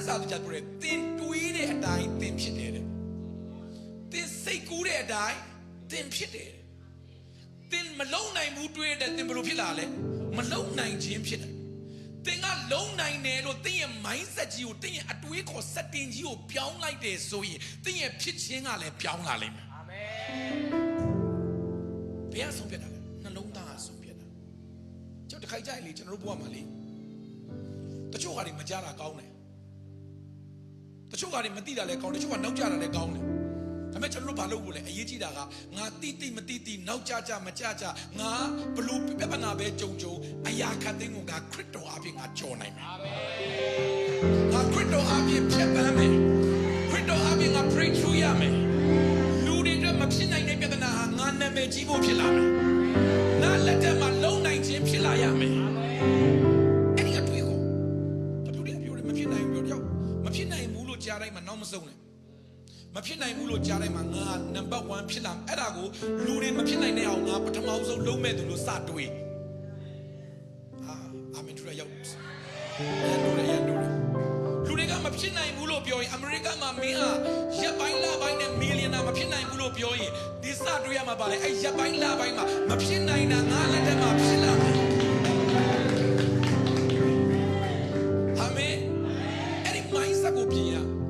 န်းစာကြပြောတယ်တင်တွေးတဲ့အတိုင်းတင်ဖြစ်တယ်တဲ့တင်စိတ်ကူးတဲ့အတိုင်းတင်ဖြစ်တယ်တဲ့တင်မလုံနိုင်ဘူးတွေးတဲ့တင်ဘယ်လိုဖြစ်လာလဲမလုံနိုင်ခြင်းဖြစ်တယ်တင်ကလုံနိုင်တယ်လို့တင်ရဲ့ mindset ကြီးကိုတင်ရဲ့အတွေးခေါ် setting ကြီးကိုပြောင်းလိုက်တယ်ဆိုရင်တင်ရဲ့ဖြစ်ခြင်းကလည်းပြောင်းလာလိမ့်မယ်အာမင်ဘယ်ကဆုံးဖြတ်တာလဲနှလုံးသားကဆုံးဖြတ်တာကျွန်တော်တစ်ခိုက်ကြိုက်လေကျွန်တော်တို့ဘဝမှာလေတချို့ဟာတွေမကြတာကောင်းတယ်တ ချို့ဟာတွေမသိတာလည်းကောင်းတယ်တချို့ကနောက်ကြတာလည်းကောင်းတယ်ဒါပေမဲ့ကျွန်တော်တို့ဘာလုပ်ဖို့လဲအရေးကြီးတာကငါတိတိမတိတိနောက်ကြကြမကြကြငါဘလို့ပြဿနာပဲကြုံကြုံအရာခတ်သိမ်းကိုငါခရစ်တော်အပြင်ငါကြော်နိုင်မယ်အာမင်ငါခရစ်တော်အပြင်ဖြတ်ပန်းမယ်ခရစ်တော်အပြင်ငါ break through ရမယ်လူတွေအတွက်မဖြစ်နိုင်တဲ့ပြဿနာဟာငါနာမည်ကြီးဖို့ဖြစ်လာမယ်နာလက်ထက်မှာလုံနိုင်ခြင်းဖြစ်လာရမယ်အဲ့ဒီအတွေ့ကိုတပြူတွေပြောတယ်မဖြစ်နိုင်ဘူးပြောတော့မဖြစ်နိုင်ဘူး လို့ကြားတိုင်းမှာနောက်မဆုံးနဲ့မဖြစ်နိုင်ဘူးလို့ကြားတိုင်းမှာငါနံပါတ်1ဖြစ်လာအဲ့ဒါကိုလူတွေမဖြစ်နိုင်တဲ့အောင်ငါပထမဆုံးလုံးမဲ့သူလို့စတွေးအာအာမင်ထူရရောက်ရန်လို့ရန်လို့လူတွေကမဖြစ်နိုင်ဘူးလို့ပြောရင်အမေရိကမှာမင်းဟာရက်ပိုင်းလပိုင်းနဲ့မီလီယံနာမဖြစ်နိုင်ဘူးလို့ပြောရင်ဒီစတွေးရမှာပါလေအဲ့ရက်ပိုင်းလပိုင်းမှာမဖြစ်နိုင်တာငါလက်ထက်မှာဖြစ် essa culpinha.